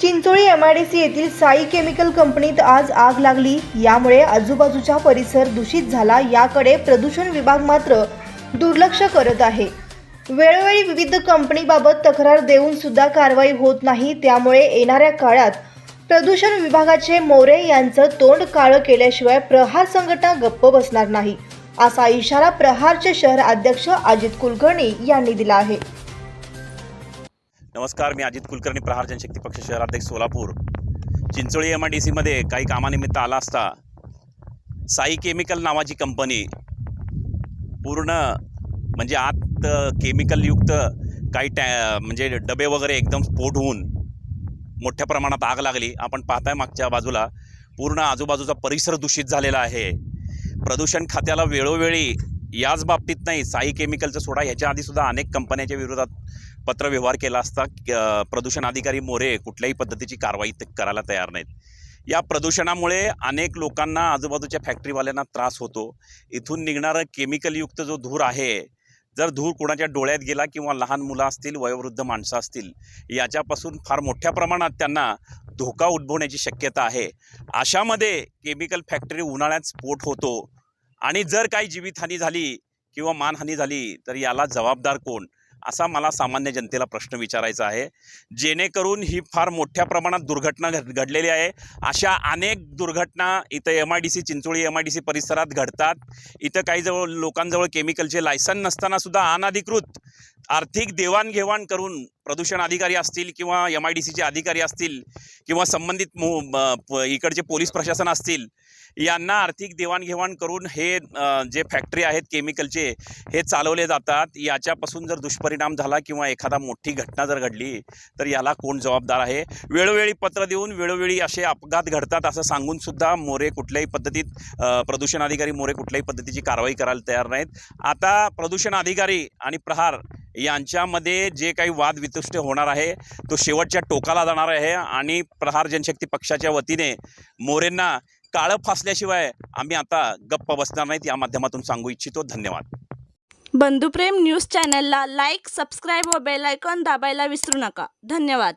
Chincholi MIDC येथील Sai chemical कंपनीत आज आग लागली. यामुळे आजूबाजूचा परिसर दूषित झाला. याकडे प्रदूषण विभाग मात्र दुर्लक्ष करत आहे. वेळोवेळी विविध कंपनीबाबत तक्रार देऊन सुद्धा कारवाई होत नाही. त्यामुळे येणाऱ्या काळात प्रदूषण विभागाचे मोरे यांचं तोंड काळं केल्याशिवाय प्रहार संघटना गप्प बसणार नाही असा इशारा प्रहारचे शहर अध्यक्ष अजित कुलकर्णी यांनी दिला आहे. नमस्कार मी अजित कुलकर्णी प्रहार जनशक्ती पक्ष शहराध्यक्ष Solapur. Chincholi M I D सीमध्ये काही कामानिमित्त आला असता साई केमिकल नावाची कंपनी पूर्ण म्हणजे आत केमिकलयुक्त काही टॅ म्हणजे डबे वगैरे एकदम स्फोट होऊन मोठ्या प्रमाणात आग लागली. आपण पाहताय मागच्या बाजूला पूर्ण आजूबाजूचा परिसर दूषित झालेला आहे. प्रदूषण खात्याला वेळोवेळी याच बाबतीत नाही साई केमिकलचं सोडा ह्याच्या आधीसुद्धा अनेक कंपन्यांच्या विरोधात पत्रव्यवहार केला असता प्रदूषण अधिकारी मोरे कुठल्याही पद्धतीची कारवाई ते करायला तयार नाहीत. या प्रदूषणामुळे अनेक लोकांना आजूबाजूच्या फॅक्टरीवाल्यांना त्रास होतो. इथून निघणारं केमिकलयुक्त जो धूर आहे जर धूर कोणाच्या डोळ्यात गेला किंवा लहान मुलं असतील वयोवृद्ध माणसं असतील याच्यापासून फार मोठ्या प्रमाणात त्यांना धोका उद्भवण्याची शक्यता आहे. अशामध्ये केमिकल फॅक्टरी उन्हाळ्यात स्फोट होतो. आणि जर काही जीवितहानी झाली किंवा मानहानी झाली तर याला जबाबदार कोण? असा मला सामान्य जनतेला प्रश्न विचारायचा आहे. जेणेकरून ही फार मोठ्या प्रमाणात दुर्घटना घड घडलेली आहे. अशा अनेक दुर्घटना इथं M I D C Chincholi M I D C परिसरात घडतात. इथं काही जवळ लोकांजवळ केमिकलचे लायसन नसतानासुद्धा अनाधिकृत आर्थिक देवाणघेवाण करून प्रदूषण अधिकारी असतील किंवा एम आय डी सीचे अधिकारी असतील किंवा संबंधित इकडचे पोलीस प्रशासन असतील यांना आर्थिक देवाणघेवाण करून हे जे फॅक्टरी आहेत केमिकलचे हे चालवले जातात. याच्यापासून जर दुष्परिणाम झाला किंवा एखादा मोठी घटना जर घडली तर याला कोण जबाबदार आहे? वेळोवेळी पत्र देऊन वेळोवेळी असे अपघात घडतात असं सांगून सुद्धा मोरे कुठल्याही पद्धतीत प्रदूषण अधिकारी मोरे कुठल्याही पद्धतीची कारवाई करायला तयार नाहीत. आता प्रदूषण अधिकारी आणि प्रहार यांच्यामध्ये जे काही वाद वितुष्ट होणार आहे तो शेवटच्या टोकाला जाणार आहे आणि प्रहार जनशक्ती पक्षाच्या वतीने मोरेंना काळं फासल्याशिवाय आम्ही आता गप्प बसणार नाहीत. या माध्यमातून सांगू इच्छितो. धन्यवाद. बंधुप्रेम न्यूज चॅनलला लाईक सबस्क्राईब व बेल दाबायला विसरू नका. धन्यवाद.